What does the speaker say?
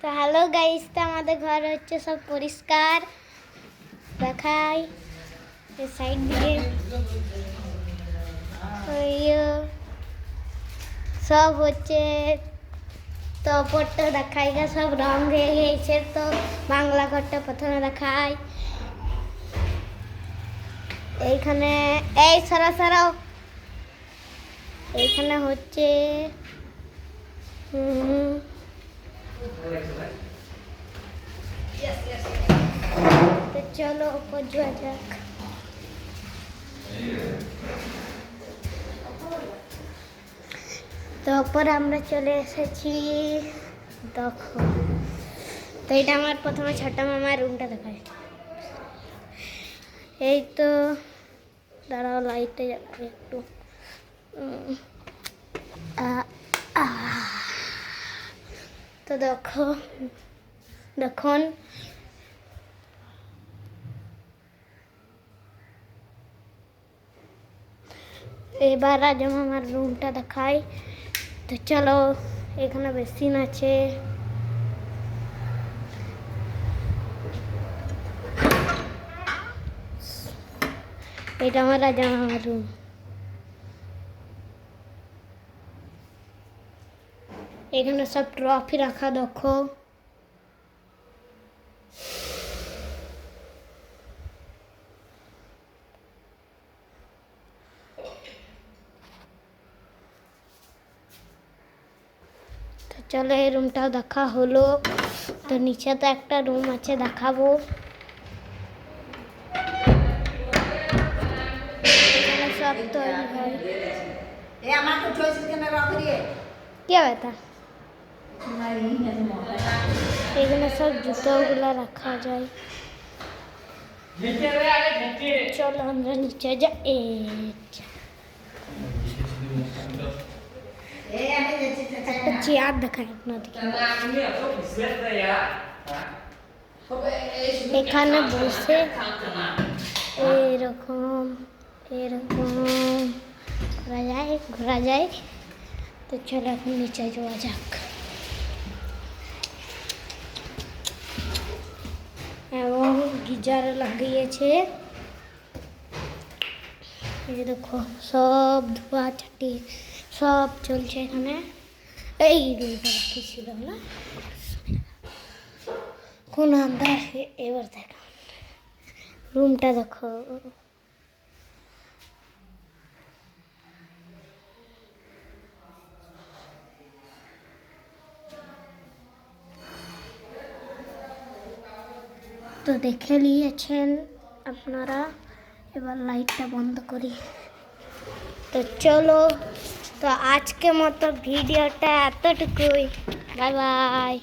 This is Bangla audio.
তো হ্যালো গাইস, তো আমাদের ঘর হচ্ছে সব পরিষ্কার। দেখাই। সাইড দিয়ে। সব হচ্ছে তো ওপরটা দেখাই গা, সব রং হয়ে গেছে তো। বাংলা ঘরটা প্রথমে দেখাই। এইখানে, এই সারা সারাও এইখানে হচ্ছে হুম। তো চলো উপর যাওয়া যাক তো আমরা চলে এসেছি, দেখো তো এটা আমার প্রথমে ছোট মামার রুমটা দেখায় এই তো, দাঁড়াও লাইটে যাবে একটু। তো দেখো, দেখুন। এবার আজ আমি আমার রুমটা দেখাই। তো চলো, এখানে বেসিন আছে। এটা আমার আজ আমার রুম এখানে সব ট্রফি রাখা দেখো তো চলো এই রুমটাও দেখা হলো তো নিচে তো একটা রুম আছে দেখাবো এখানে সব তৈরি হয় এ আমাকে চয়েছিস কেন রাখি দিয়ে কি হবে এখানে সব জুতোগুলো রাখা যায়। চলো আমরা নিচে যা। একটা চেয়ার দেখায় আপনাদেরকে। এখানে বসে এরকম এরকম। করা যায়, ঘোরা যায়। তো চলো এখন নিচে যাওয়া যাক। গিজার লাগিয়েছে। এই দেখো, সব ধোয়া চাটি সব চলছে এখানে। এই বাকি ছিল না? কোন আন্দাজ এবার দেখো রুমটা দেখো। তো দেখে নিয়েছেন আপনারা। এবার লাইটটা বন্ধ করি। তো চলো, তো আজকে মতো ভিডিওটা এতটুকুই। Bye bye.